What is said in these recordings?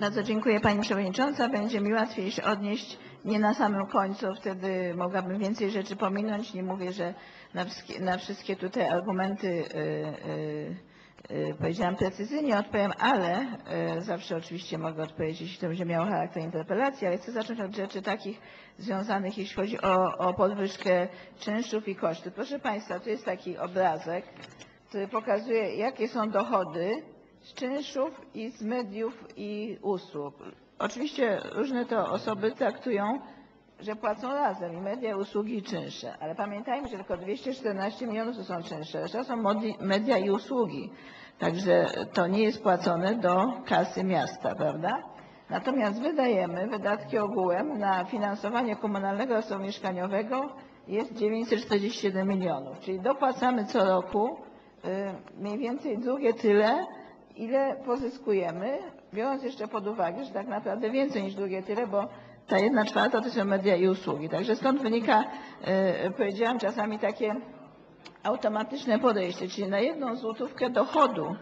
Bardzo dziękuję Pani Przewodnicząca. Będzie mi łatwiej się odnieść nie na samym końcu, wtedy mogłabym więcej rzeczy pominąć. Nie mówię, że na wszystkie, na wszystkie tutaj argumenty y, y, y, powiedziałam precyzyjnie, odpowiem, ale zawsze oczywiście mogę odpowiedzieć, jeśli to będzie miało charakter interpelacji, ale chcę zacząć od rzeczy takich związanych, jeśli chodzi o, o podwyżkę czynszów i koszty. Proszę Państwa, tu jest taki obrazek, który pokazuje, jakie są dochody z czynszów i z mediów i usług. Oczywiście różne to osoby traktują, że płacą razem i media, usługi i czynsze, ale pamiętajmy, że tylko 214 milionów to są czynsze, reszta są media i usługi. Także to nie jest płacone do kasy miasta, prawda? Natomiast wydajemy wydatki ogółem na finansowanie komunalnego zasobu mieszkaniowego jest 947 milionów, czyli dopłacamy co roku y, mniej więcej drugie tyle, ile pozyskujemy, biorąc jeszcze pod uwagę, że tak naprawdę więcej niż drugie tyle, bo ta jedna czwarta to są media i usługi. Także stąd wynika, y, powiedziałam czasami takie automatyczne podejście, czyli na jedną złotówkę dochodu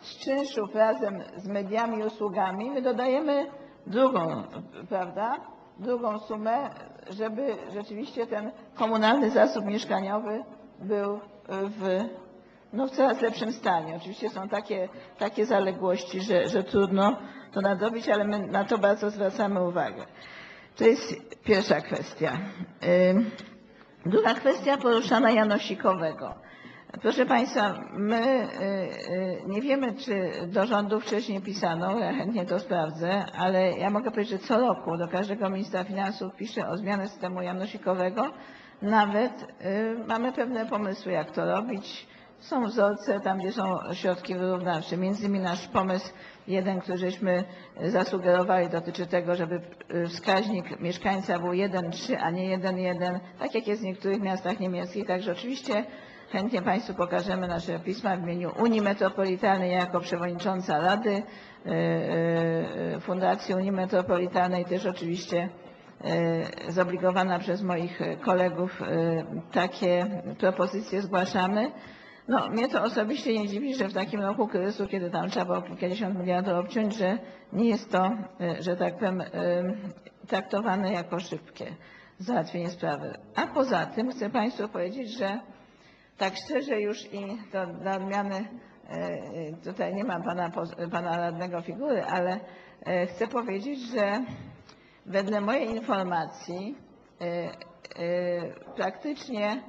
z czynszów razem z mediami i usługami my dodajemy drugą, prawda, drugą sumę, żeby rzeczywiście ten komunalny zasób mieszkaniowy był w, no, w coraz lepszym stanie. Oczywiście są takie, takie zaległości, że, że trudno to nadrobić, ale my na to bardzo zwracamy uwagę. To jest pierwsza kwestia. Druga kwestia poruszana Janosikowego. Proszę Państwa, my y, y, nie wiemy, czy do rządu wcześniej pisano, ja chętnie to sprawdzę, ale ja mogę powiedzieć, że co roku do każdego ministra finansów pisze o zmianę systemu Janosikowego. Nawet y, mamy pewne pomysły, jak to robić. Są wzorce tam, gdzie są środki wyrównawcze. Między innymi nasz pomysł jeden, który żeśmy zasugerowali, dotyczy tego, żeby y, wskaźnik mieszkańca był 1,3, a nie 1,1, tak jak jest w niektórych miastach niemieckich. Także oczywiście chętnie Państwu pokażemy nasze pisma w imieniu Unii Metropolitalnej. Ja jako przewodnicząca Rady y, Fundacji Unii Metropolitalnej też oczywiście zobligowana przez moich kolegów takie propozycje zgłaszamy. No, mnie to osobiście nie dziwi, że w takim roku kryzysu, kiedy tam trzeba było kilkadziesiąt miliardów obciąć, że nie jest to, y, że tak powiem, y, traktowane jako szybkie załatwienie sprawy. A poza tym chcę Państwu powiedzieć, że tak szczerze już i to dla odmiany, y, tutaj nie ma pana, pana radnego figury, ale chcę powiedzieć, że wedle mojej informacji praktycznie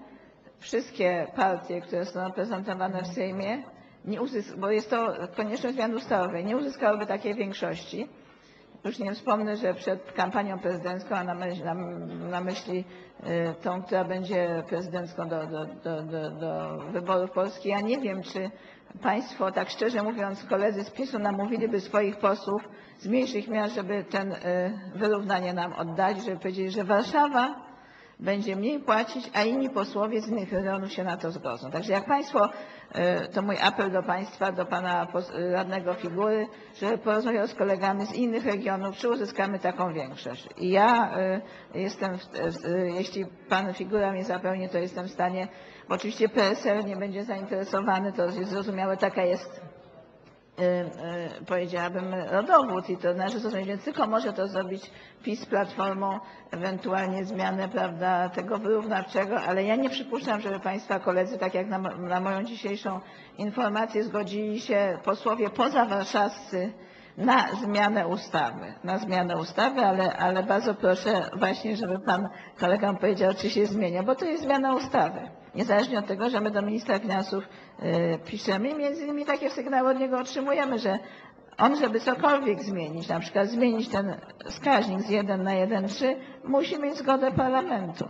wszystkie partie, które są reprezentowane w Sejmie, nie uzysk- bo jest to konieczność zmian ustawowej, nie uzyskałyby takiej większości. Już nie wspomnę, że przed kampanią prezydencką, a na, myśl, na, na myśli y, tą, która będzie prezydencką do, do, do, do, do wyborów Polski, ja nie wiem, czy Państwo, tak szczerze mówiąc, koledzy z PiSu namówiliby swoich posłów z mniejszych miast, żeby ten y, wyrównanie nam oddać, żeby powiedzieli, że Warszawa będzie mniej płacić, a inni posłowie z innych regionów się na to zgodzą. Także jak Państwo, e, to mój apel do Państwa, do Pana radnego figury, żeby porozmawiał z kolegami z innych regionów, czy uzyskamy taką większość. I ja e, jestem, w, jeśli Pan figura mnie zapełni, to jestem w stanie, bo oczywiście PSL nie będzie zainteresowany, to jest zrozumiałe, taka jest y, y, powiedziałabym, rodowód i to należy zrozumieć, więc tylko może to zrobić PiS Platformą, ewentualnie zmianę, prawda, tego wyrównawczego, ale ja nie przypuszczam, żeby Państwa koledzy, tak jak na, na moją dzisiejszą informację, zgodzili się posłowie pozawarszawscy na zmianę ustawy, na zmianę ustawy, ale, ale bardzo proszę właśnie, żeby Pan kolega powiedział, czy się zmienia, bo to jest zmiana ustawy. Niezależnie od tego, że my do ministra finansów y, piszemy i między innymi takie sygnały od niego otrzymujemy, że on, żeby cokolwiek zmienić, na przykład zmienić ten wskaźnik z 1 na 1,3, musi mieć zgodę parlamentu.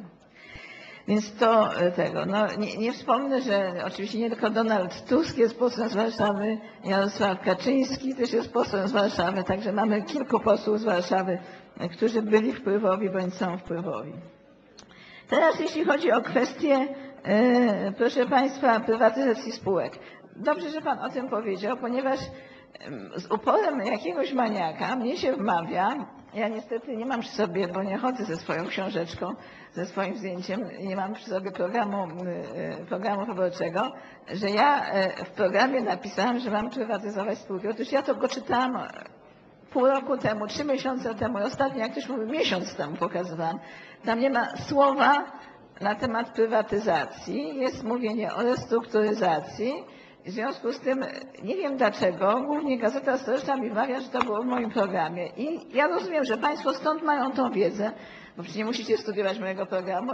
Więc to e, tego, no nie, nie wspomnę, że oczywiście nie tylko Donald Tusk jest posłem z Warszawy, Jarosław Kaczyński też jest posłem z Warszawy, także mamy kilku posłów z Warszawy, e, którzy byli wpływowi bądź są wpływowi. Teraz jeśli chodzi o kwestię, e, proszę Państwa, prywatyzacji spółek. Dobrze, że Pan o tym powiedział, ponieważ z uporem jakiegoś maniaka mnie się wmawia, ja niestety nie mam przy sobie, bo nie chodzę ze swoją książeczką, ze swoim zdjęciem, nie mam przy sobie programu, e, programu wyborczego, że ja e, w programie napisałam, że mam prywatyzować spółki. Otóż ja to go czytałam pół roku temu, trzy miesiące temu, i ostatnio, jak ktoś mówi, miesiąc temu pokazywałam, tam nie ma słowa na temat prywatyzacji, jest mówienie o restrukturyzacji. W związku z tym nie wiem dlaczego, głównie Gazeta Stołeczna mi wmawia, że to było w moim programie. I ja rozumiem, że Państwo stąd mają tą wiedzę, bo przecież nie musicie studiować mojego programu.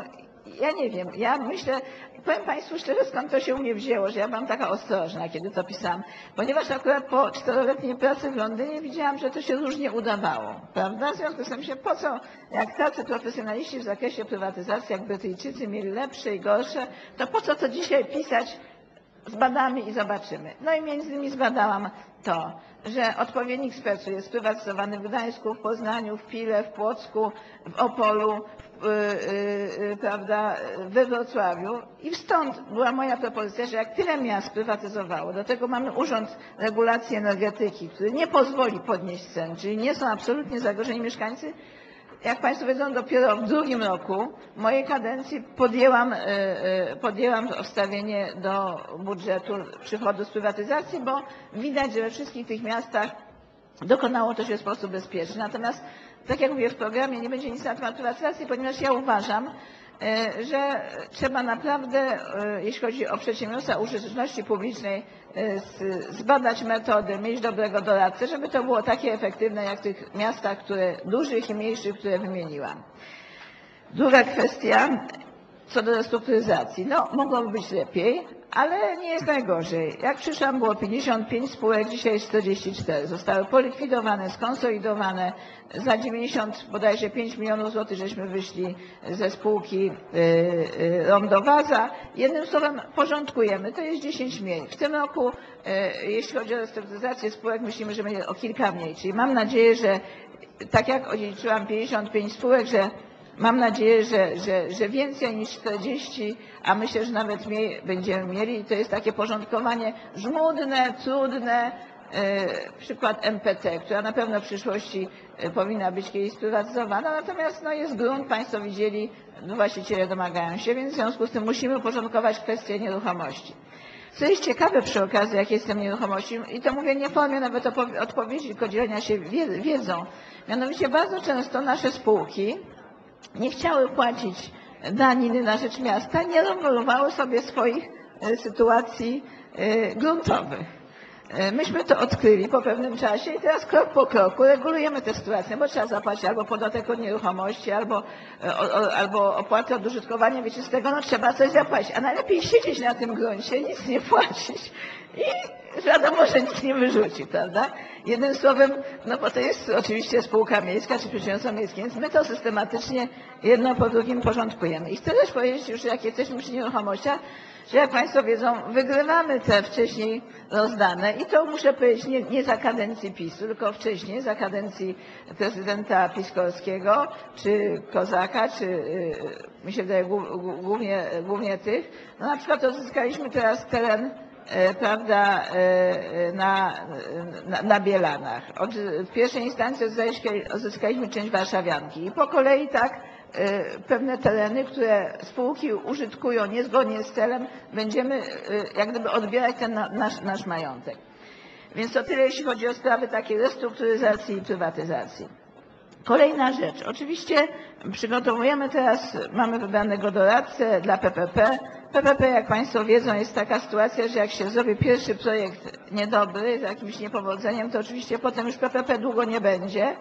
Ja nie wiem, ja myślę, powiem Państwu szczerze, skąd to się u mnie wzięło, że ja byłam taka ostrożna, kiedy to pisałam, ponieważ akurat po czteroletniej pracy w Londynie widziałam, że to się różnie udawało, prawda? W związku z tym się po co, jak tacy profesjonaliści w zakresie prywatyzacji, jak Brytyjczycy mieli lepsze i gorsze, to po co to dzisiaj pisać zbadamy i zobaczymy. No i między innymi zbadałam to, że odpowiednik specu jest prywatyzowany w Gdańsku, w Poznaniu, w Pile, w Płocku, w Opolu, w, yy, yy, prawda, we Wrocławiu. I stąd była moja propozycja, że jak tyle miast prywatyzowało, do tego mamy Urząd Regulacji Energetyki, który nie pozwoli podnieść cen, czyli nie są absolutnie zagrożeni mieszkańcy, jak Państwo wiedzą, dopiero w drugim roku mojej kadencji podjęłam, e, e, podjęłam wstawienie do budżetu przychodu z prywatyzacji, bo widać, że we wszystkich tych miastach dokonało to się w sposób bezpieczny. Natomiast, tak jak mówię w programie, nie będzie nic na temat prywatyzacji, ponieważ ja uważam, e, że trzeba naprawdę, e, jeśli chodzi o przedsiębiorstwa użyteczności publicznej, e, zbadać metody, mieć dobrego doradcę, żeby to było takie efektywne jak w tych miastach, które, dużych i mniejszych, które wymieniłam. Druga kwestia, co do restrukturyzacji. No, mogłoby być lepiej, ale nie jest najgorzej. Jak przyszłam, było 55 spółek, dzisiaj jest 44. Zostały polikwidowane, skonsolidowane. Za 90 bodajże 5 milionów złotych żeśmy wyszli ze spółki y, y, Rondowaza. Jednym słowem porządkujemy. To jest 10 mniej. W tym roku, y, jeśli chodzi o restrukturyzację spółek, myślimy, że będzie o kilka mniej. Czyli mam nadzieję, że tak jak odziedziczyłam 55 spółek, że Mam nadzieję, że, że, że więcej niż 40, a myślę, że nawet mniej będziemy mieli. To jest takie porządkowanie żmudne, trudne. E, przykład MPT, która na pewno w przyszłości e, powinna być kiedyś sprywatyzowana, natomiast no, jest grunt, Państwo widzieli, właściciele domagają się, więc w związku z tym musimy uporządkować kwestie nieruchomości. Co jest ciekawe przy okazji, jak jestem nieruchomości, i to mówię nie w formie nawet odpowiedzi, tylko dzielenia się wie- wiedzą, mianowicie bardzo często nasze spółki, nie chciały płacić daniny na rzecz miasta, nie regulowały sobie swoich e, sytuacji e, gruntowych. E, Myśmy to odkryli po pewnym czasie i teraz krok po kroku regulujemy tę sytuację, bo trzeba zapłacić albo podatek od nieruchomości, albo, albo opłatę od użytkowania wieczystego, no trzeba coś zapłacić. A najlepiej siedzieć na tym gruncie, nic nie płacić i wiadomo, że nic nie wyrzuci, prawda? Jednym słowem, no bo to jest oczywiście spółka miejska czy przedsiębiorstwo miejskie, więc my to systematycznie jedno po drugim porządkujemy. I chcę też powiedzieć już, jak jesteśmy przy nieruchomościach, że jak Państwo wiedzą, wygrywamy te wcześniej rozdane i to muszę powiedzieć nie, nie za kadencji PiSu, tylko wcześniej, za kadencji prezydenta Piskorskiego, czy Kozaka, czy yy, mi się wydaje głó- głó- głównie, głównie tych. No na przykład odzyskaliśmy teraz teren prawda, e, na, na, na Bielanach. Od, w pierwszej instancji odzyskali- odzyskaliśmy część Warszawianki i po kolei tak e, pewne tereny, które spółki użytkują niezgodnie z celem, będziemy e, jak gdyby odbierać ten na- nasz, nasz majątek. Więc to tyle, jeśli chodzi o sprawy takiej restrukturyzacji i prywatyzacji. Kolejna rzecz. Oczywiście przygotowujemy teraz, mamy wybranego doradcę dla PPP. PPP, jak Państwo wiedzą, jest taka sytuacja, że jak się zrobi pierwszy projekt niedobry, z jakimś niepowodzeniem, to oczywiście potem już PPP długo nie będzie.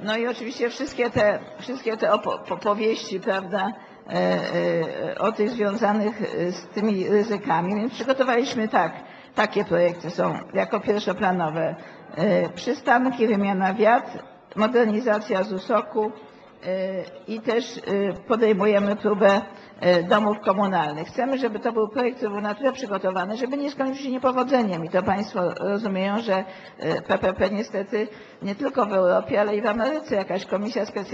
No i oczywiście wszystkie te, wszystkie te opo- opowieści, prawda, e, e, o tych związanych e, z tymi ryzykami, więc przygotowaliśmy tak, takie projekty są jako pierwszoplanowe. E, Przystanki, wymiana wiatr, modernizacja ZUSOK-u i też e, podejmujemy próbę e, domów komunalnych. Chcemy, żeby to był projekt, który był na tyle przygotowany, żeby nie skończył się niepowodzeniem. I to Państwo rozumieją, że PPP niestety nie tylko w Europie, ale i w Ameryce jakaś komisja specjalna